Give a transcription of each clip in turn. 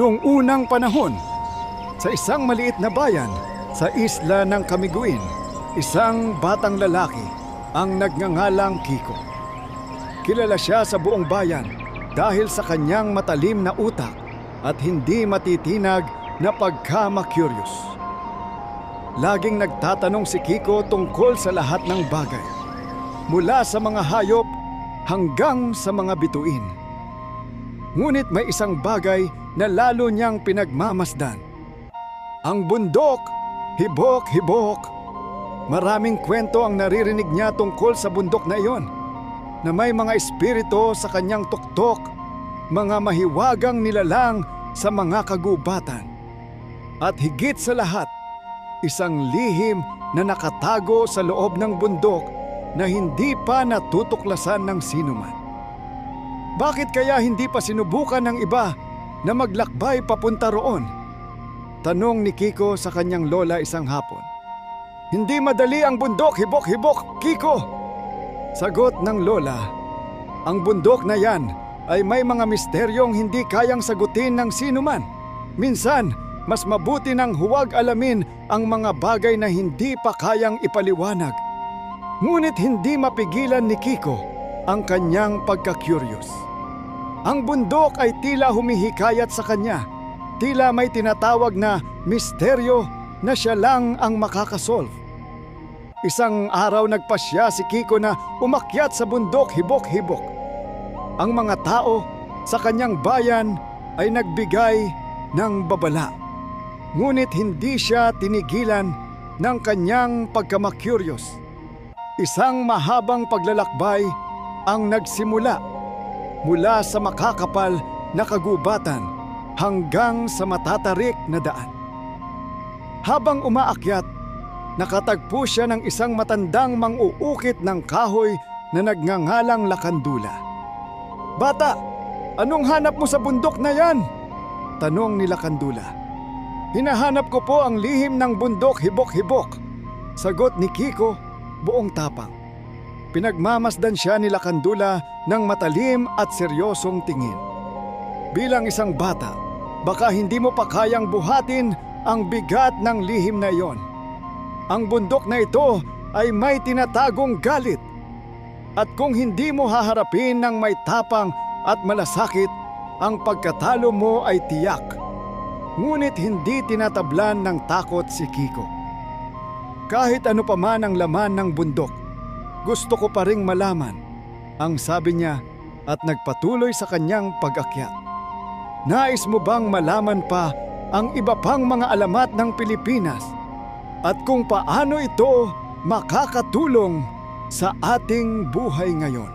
Noong unang panahon, sa isang maliit na bayan sa isla ng Kamiguin, isang batang lalaki ang nagngangalang Kiko. Kilala siya sa buong bayan dahil sa kanyang matalim na utak at hindi matitinag na pagkama-curious. Laging nagtatanong si Kiko tungkol sa lahat ng bagay. Mula sa mga hayop hanggang sa mga bituin. Ngunit may isang bagay na lalo niyang pinagmamasdan. Ang bundok, hibok, hibok. Maraming kwento ang naririnig niya tungkol sa bundok na iyon. Na may mga espiritu sa kanyang tuktok, mga mahiwagang nilalang sa mga kagubatan. At higit sa lahat, isang lihim na nakatago sa loob ng bundok na hindi pa natutuklasan ng sinuman. Bakit kaya hindi pa sinubukan ng iba na maglakbay papunta roon? Tanong ni Kiko sa kanyang lola isang hapon. Hindi madali ang bundok, hibok-hibok, Kiko! Sagot ng lola, ang bundok na yan ay may mga misteryong hindi kayang sagutin ng sinuman. Minsan, mas mabuti nang huwag alamin ang mga bagay na hindi pa kayang ipaliwanag. Ngunit hindi mapigilan ni Kiko ang kanyang pagka-curious. Ang bundok ay tila humihikayat sa kanya. Tila may tinatawag na misteryo na siya lang ang makakasolve. Isang araw nagpasya si Kiko na umakyat sa bundok hibok-hibok. Ang mga tao sa kanyang bayan ay nagbigay ng babala. Ngunit hindi siya tinigilan ng kanyang pagkamakuryos. Isang mahabang paglalakbay ang nagsimula mula sa makakapal na kagubatan hanggang sa matatarik na daan. Habang umaakyat, nakatagpo siya ng isang matandang mang-uukit ng kahoy na nagngangalang lakandula. Bata, anong hanap mo sa bundok na yan? Tanong ni Lakandula. Hinahanap ko po ang lihim ng bundok hibok-hibok. Sagot ni Kiko, buong tapang. Pinagmamasdan siya ni Lakandula ng matalim at seryosong tingin. Bilang isang bata, baka hindi mo pa kayang buhatin ang bigat ng lihim na iyon. Ang bundok na ito ay may tinatagong galit. At kung hindi mo haharapin ng may tapang at malasakit, ang pagkatalo mo ay tiyak. Ngunit hindi tinatablan ng takot si Kiko. Kahit ano pa man ang laman ng bundok, gusto ko pa ring malaman, ang sabi niya at nagpatuloy sa kanyang pag-akyat. Nais mo bang malaman pa ang iba pang mga alamat ng Pilipinas at kung paano ito makakatulong sa ating buhay ngayon?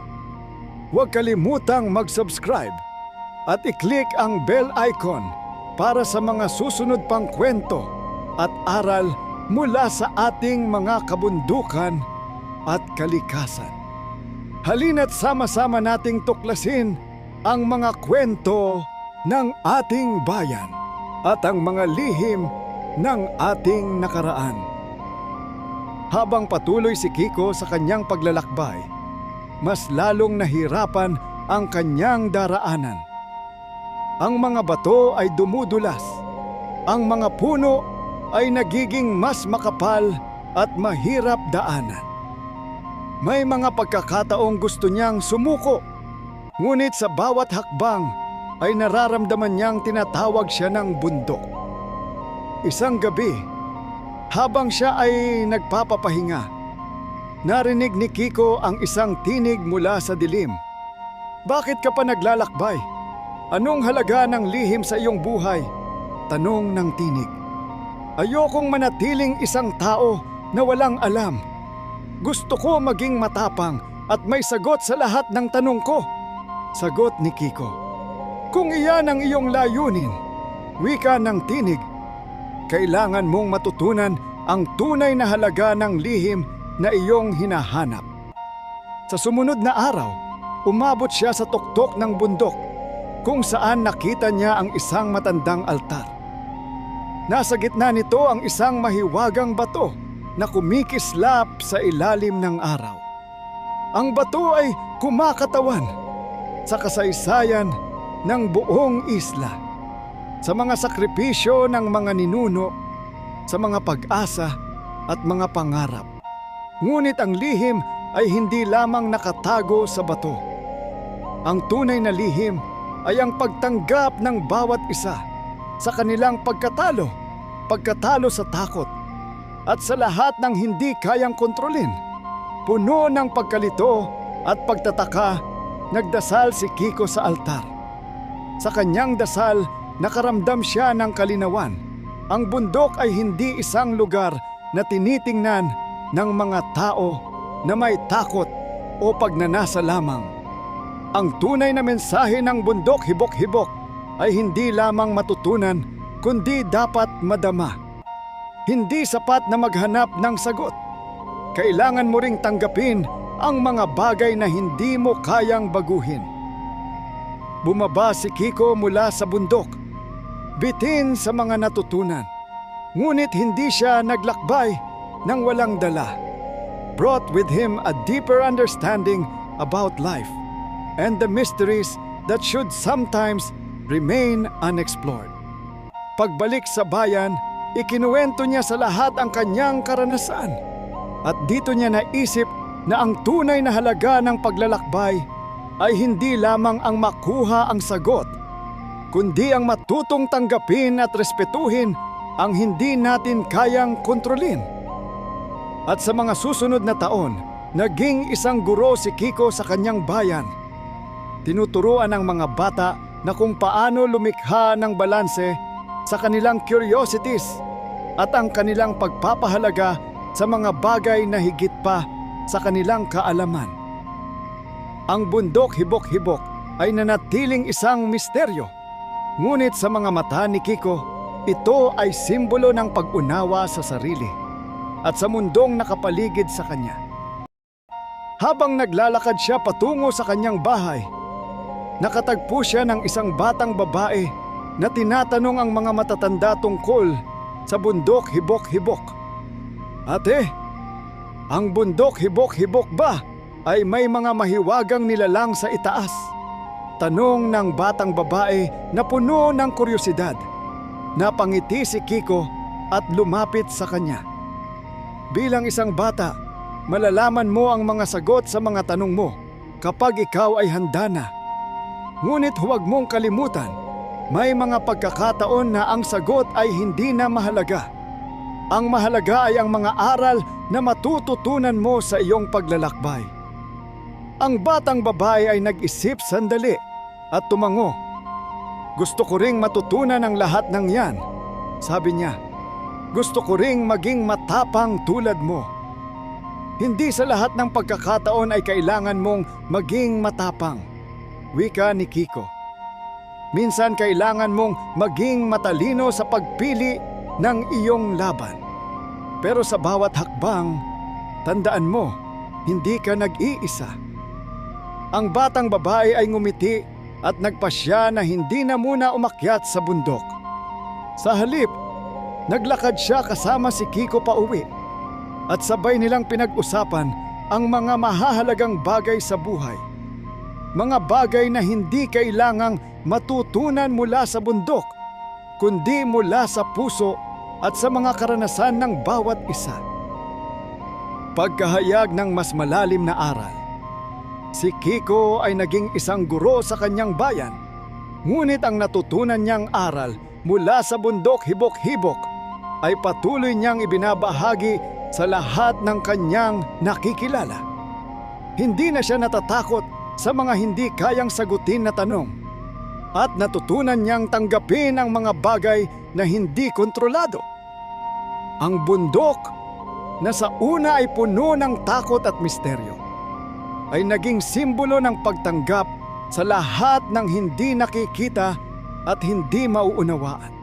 Huwag kalimutang mag-subscribe at i-click ang bell icon para sa mga susunod pang kwento at aral mula sa ating mga kabundukan at kalikasan. Halina't sama-sama nating tuklasin ang mga kwento ng ating bayan at ang mga lihim ng ating nakaraan. Habang patuloy si Kiko sa kanyang paglalakbay, mas lalong nahirapan ang kanyang daraanan. Ang mga bato ay dumudulas. Ang mga puno ay nagiging mas makapal at mahirap daanan. May mga pagkakataong gusto niyang sumuko. Ngunit sa bawat hakbang ay nararamdaman niyang tinatawag siya ng bundok. Isang gabi, habang siya ay nagpapapahinga, narinig ni Kiko ang isang tinig mula sa dilim. Bakit ka pa naglalakbay? Anong halaga ng lihim sa iyong buhay? Tanong ng tinig. Ayokong manatiling isang tao na walang alam. Gusto ko maging matapang at may sagot sa lahat ng tanong ko. Sagot ni Kiko. Kung iyan ang iyong layunin, wika ng tinig, kailangan mong matutunan ang tunay na halaga ng lihim na iyong hinahanap. Sa sumunod na araw, umabot siya sa tuktok ng bundok kung saan nakita niya ang isang matandang altar. Nasa gitna nito ang isang mahiwagang bato na kumikislap sa ilalim ng araw. Ang bato ay kumakatawan sa kasaysayan ng buong isla. sa mga sakripisyo ng mga ninuno, sa mga pag-asa at mga pangarap. Ngunit ang lihim ay hindi lamang nakatago sa bato. Ang tunay na lihim ay ang pagtanggap ng bawat isa sa kanilang pagkatalo, pagkatalo sa takot, at sa lahat ng hindi kayang kontrolin. Puno ng pagkalito at pagtataka, nagdasal si Kiko sa altar. Sa kanyang dasal, nakaramdam siya ng kalinawan. Ang bundok ay hindi isang lugar na tinitingnan ng mga tao na may takot o pagnanasa lamang. Ang tunay na mensahe ng bundok hibok-hibok ay hindi lamang matutunan kundi dapat madama. Hindi sapat na maghanap ng sagot. Kailangan mo ring tanggapin ang mga bagay na hindi mo kayang baguhin. Bumaba si Kiko mula sa bundok. Bitin sa mga natutunan. Ngunit hindi siya naglakbay ng walang dala. Brought with him a deeper understanding about life and the mysteries that should sometimes remain unexplored. Pagbalik sa bayan, ikinuwento niya sa lahat ang kanyang karanasan. At dito niya naisip na ang tunay na halaga ng paglalakbay ay hindi lamang ang makuha ang sagot, kundi ang matutong tanggapin at respetuhin ang hindi natin kayang kontrolin. At sa mga susunod na taon, naging isang guro si Kiko sa kanyang bayan. Tinuturuan ng mga bata na kung paano lumikha ng balanse sa kanilang curiosities at ang kanilang pagpapahalaga sa mga bagay na higit pa sa kanilang kaalaman. Ang bundok hibok-hibok ay nanatiling isang misteryo. Ngunit sa mga mata ni Kiko, ito ay simbolo ng pag-unawa sa sarili at sa mundong nakapaligid sa kanya. Habang naglalakad siya patungo sa kanyang bahay, nakatagpo siya ng isang batang babae na tinatanong ang mga matatanda tungkol sa bundok hibok-hibok. Ate, ang bundok hibok-hibok ba ay may mga mahiwagang nilalang sa itaas? Tanong ng batang babae na puno ng kuryosidad. Napangiti si Kiko at lumapit sa kanya. Bilang isang bata, malalaman mo ang mga sagot sa mga tanong mo kapag ikaw ay handa na. Ngunit huwag mong kalimutan, may mga pagkakataon na ang sagot ay hindi na mahalaga. Ang mahalaga ay ang mga aral na matututunan mo sa iyong paglalakbay. Ang batang babae ay nag-isip sandali at tumango. Gusto ko ring matutunan ang lahat ng yan, sabi niya. Gusto ko ring maging matapang tulad mo. Hindi sa lahat ng pagkakataon ay kailangan mong maging matapang. Wika ni Kiko. Minsan kailangan mong maging matalino sa pagpili ng iyong laban. Pero sa bawat hakbang, tandaan mo, hindi ka nag-iisa. Ang batang babae ay ngumiti at nagpasya na hindi na muna umakyat sa bundok. Sa halip, naglakad siya kasama si Kiko pa uwi at sabay nilang pinag-usapan ang mga mahahalagang bagay sa buhay. Mga bagay na hindi kailangang matutunan mula sa bundok, kundi mula sa puso at sa mga karanasan ng bawat isa. Pagkahayag ng mas malalim na aral, si Kiko ay naging isang guro sa kanyang bayan. Ngunit ang natutunan niyang aral mula sa bundok hibok-hibok ay patuloy niyang ibinabahagi sa lahat ng kanyang nakikilala. Hindi na siya natatakot sa mga hindi kayang sagutin na tanong at natutunan niyang tanggapin ang mga bagay na hindi kontrolado. Ang bundok na sa una ay puno ng takot at misteryo ay naging simbolo ng pagtanggap sa lahat ng hindi nakikita at hindi mauunawaan.